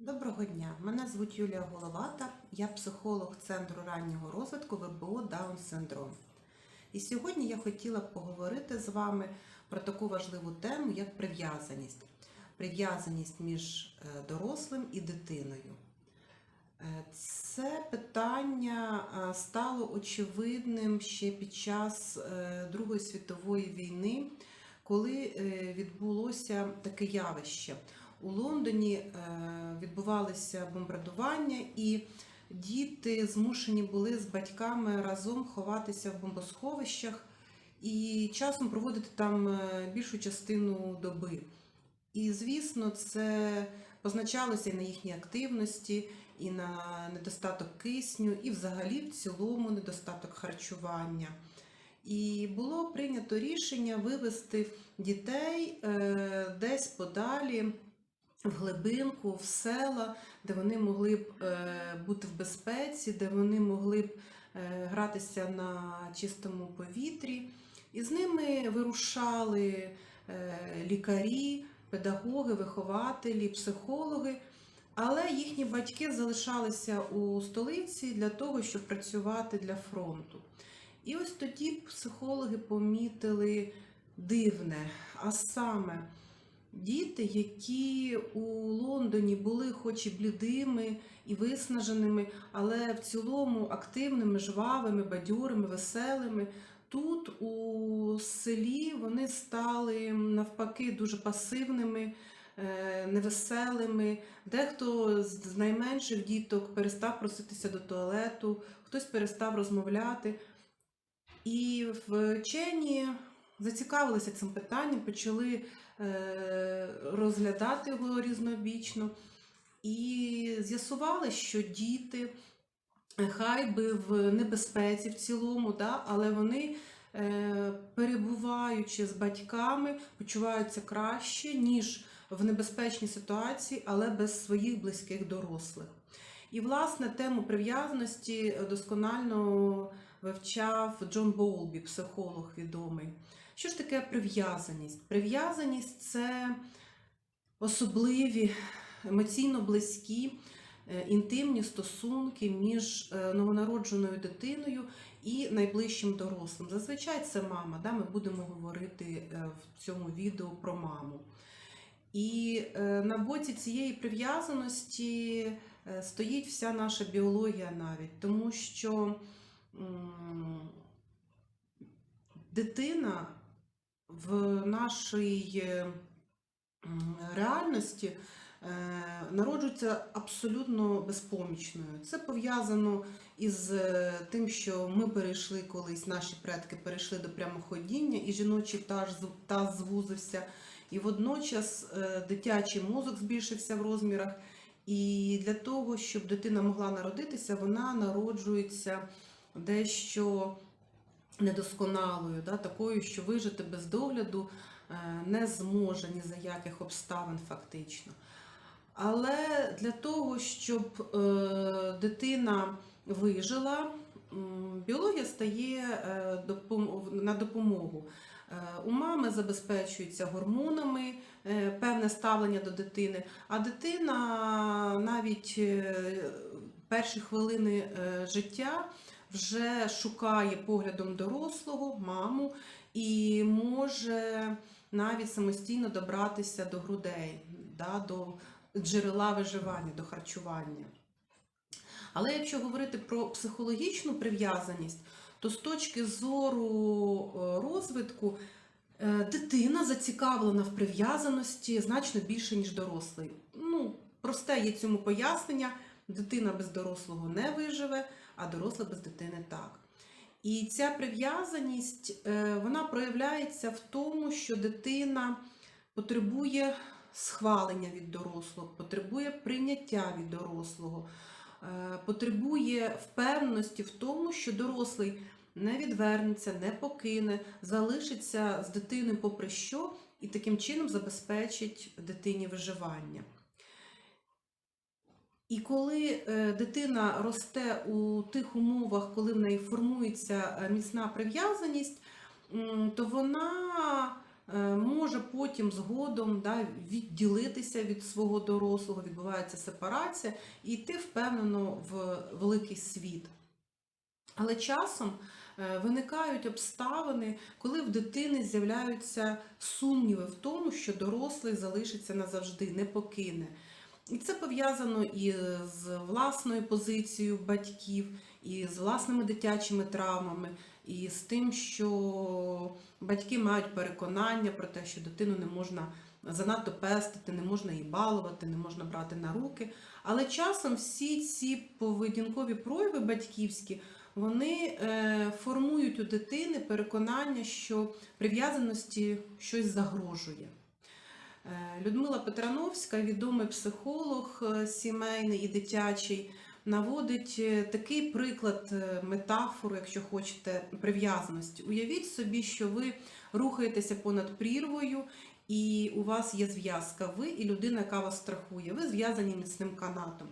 Доброго дня, мене звуть Юлія Головата, я психолог Центру раннього розвитку ВБО Даун синдром. І сьогодні я хотіла б поговорити з вами про таку важливу тему, як прив'язаність. Прив'язаність між е, дорослим і дитиною. Е, Це питання е, стало очевидним ще під час Другої світової війни, коли відбулося таке явище. У Лондоні е, відбувалися бомбардування, і діти змушені були з батьками разом ховатися в бомбосховищах і часом проводити там е, більшу частину доби. І, звісно, це позначалося і на їхній активності, і на недостаток кисню, і взагалі в цілому недостаток харчування. І було прийнято рішення вивести дітей е, десь подалі в глибинку, в села, де вони могли б е, бути в безпеці, де вони могли б е, гратися на чистому повітрі. І з ними вирушали е, лікарі, педагоги, вихователі, психологи. Але їхні батьки залишалися у столиці для того, щоб працювати для фронту. І ось тоді психологи помітили дивне, а саме діти, які у Лондоні були хоч і блідими і виснаженими, але в цілому активними, жвавими, бадьорими, веселими. Тут у селі вони стали навпаки дуже пасивними, е, невеселими. Дехто з найменших діток перестав проситися до туалету, хтось перестав розмовляти. І вчені зацікавилися цим питанням, почали розглядати його різнобічно і з'ясували, що діти, е, хай би в небезпеці в цілому, да, але вони, е, перебуваючи з батьками, почуваються краще, ніж в небезпечній ситуації, але без своїх близьких дорослих. І, власне, тему прив'язаності досконально вивчав Джон Боулбі, психолог відомий. Що ж таке прив'язаність? Прив'язаність це особливі, емоційно близькі, е, інтимні стосунки між е, новонародженою дитиною і найближчим дорослим. Зазвичай це мама. Да? Ми будемо говорити е, в цьому відео про маму. І на боці цієї прив'язаності стоїть вся наша біологія навіть, тому що дитина в нашій е, реальності е, народжується абсолютно безпомічною. Це пов'язано із е, тим, що ми перейшли колись, наші предки перейшли до прямоходіння, і жіночий таз, таз звузився, і водночас дитячий мозок збільшився в розмірах. І для того, щоб дитина могла народитися, вона народжується дещо недосконалою, да, такою, що вижити без догляду е, не зможе ні за яких обставин фактично. Але для того, щоб е, дитина вижила, біологія стає е, на допомогу. У мами забезпечується гормонами певне ставлення до дитини, а дитина навіть перші хвилини життя вже шукає поглядом дорослого, маму, і може навіть самостійно добратися до грудей, да, до джерела виживання, до харчування. Але якщо говорити про психологічну прив'язаність, то з точки зору е, розвитку е, дитина зацікавлена в прив'язаності значно більше, ніж дорослий. Ну, просте є цьому пояснення: дитина без дорослого не виживе, а доросла без дитини так. І ця прив'язаність е, вона проявляється в тому, що дитина потребує схвалення від дорослого, потребує прийняття від дорослого, е, потребує впевненості в тому, що дорослий не відвернеться, не покине, залишиться з дитиною попри що, і таким чином забезпечить дитині виживання. І коли е, дитина росте у тих умовах, коли в неї формується е, міцна прив'язаність, то вона е, може потім згодом да, відділитися від свого дорослого, відбувається сепарація, і йти впевнено в великий світ. Але часом виникають обставини, коли в дитини з'являються сумніви в тому, що дорослий залишиться назавжди, не покине. І це пов'язано і з власною позицією батьків, і з власними дитячими травмами, і з тим, що батьки мають переконання про те, що дитину не можна занадто пестити, не можна її балувати, не можна брати на руки. Але часом всі ці поведінкові прояви батьківські вони е, формують у дитини переконання, що прив'язаності щось загрожує. Е, Людмила Петрановська, відомий психолог е, сімейний і дитячий, наводить е, такий приклад метафору, якщо хочете, прив'язаності. Уявіть собі, що ви рухаєтеся понад прірвою, і у вас є зв'язка. Ви і людина, яка вас страхує. Ви зв'язані міцним канатом.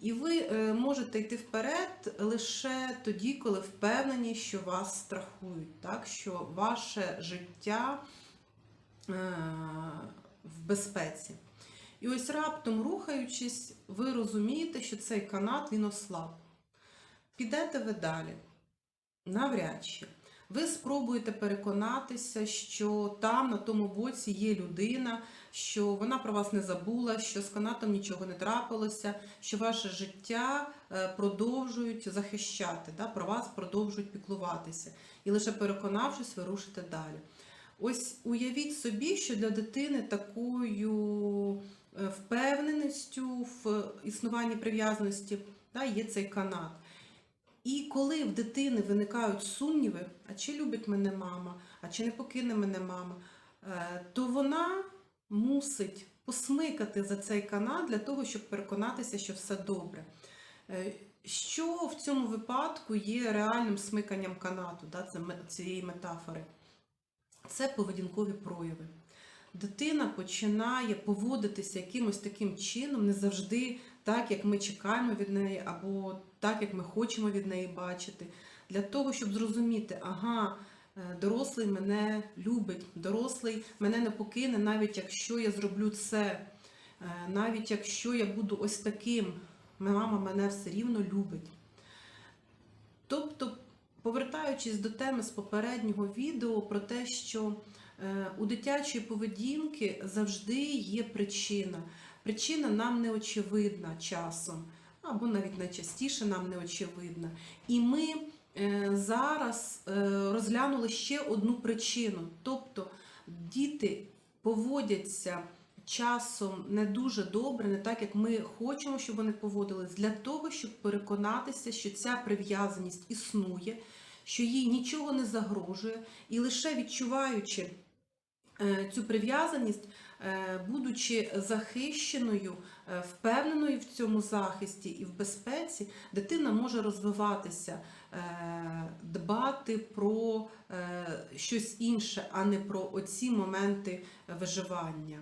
І ви можете йти вперед лише тоді, коли впевнені, що вас страхують, так? що ваше життя в безпеці. І ось раптом рухаючись, ви розумієте, що цей канат він ослаб. Підете ви далі? Навряд чи. Ви спробуєте переконатися, що там, на тому боці, є людина, що вона про вас не забула, що з канатом нічого не трапилося, що ваше життя е, продовжують захищати, да, про вас продовжують піклуватися. І лише переконавшись, ви рушите далі. Ось уявіть собі, що для дитини такою е, впевненістю в існуванні прив'язаності да, є цей канат. І коли в дитини виникають сумніви, а чи любить мене мама, а чи не покине мене мама, е, то вона мусить посмикати за цей канат для того, щоб переконатися, що все добре. Е, Що в цьому випадку є реальним смиканням канату да, цієї метафори? Це поведінкові прояви. Дитина починає поводитися якимось таким чином, не завжди так, як ми чекаємо від неї, або так, як ми хочемо від неї бачити, для того, щоб зрозуміти, ага, е, дорослий мене любить, дорослий мене не покине, навіть якщо я зроблю це, е, навіть якщо я буду ось таким, мама мене все рівно любить. Тобто, повертаючись до теми з попереднього відео про те, що е, у дитячої поведінки завжди є причина. Причина нам не очевидна часом, або навіть найчастіше нам не очевидна. І ми е, зараз е, розглянули ще одну причину. Тобто діти поводяться часом не дуже добре, не так, як ми хочемо, щоб вони поводились, для того, щоб переконатися, що ця прив'язаність існує, що їй нічого не загрожує, і лише відчуваючи е, цю прив'язаність, е, будучи захищеною, е, впевненою в цьому захисті і в безпеці, дитина може розвиватися, дбати про щось інше, а не про оці моменти виживання.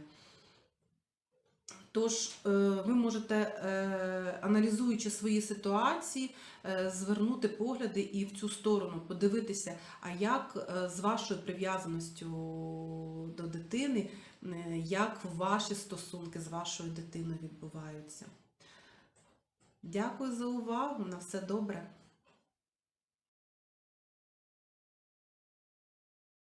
Тож е, ви можете, е, аналізуючи свої ситуації, е, звернути погляди і в цю сторону, подивитися, а як з вашою прив'язаністю до дитини, як ваші стосунки з вашою дитиною відбуваються. Дякую за увагу. На все добре.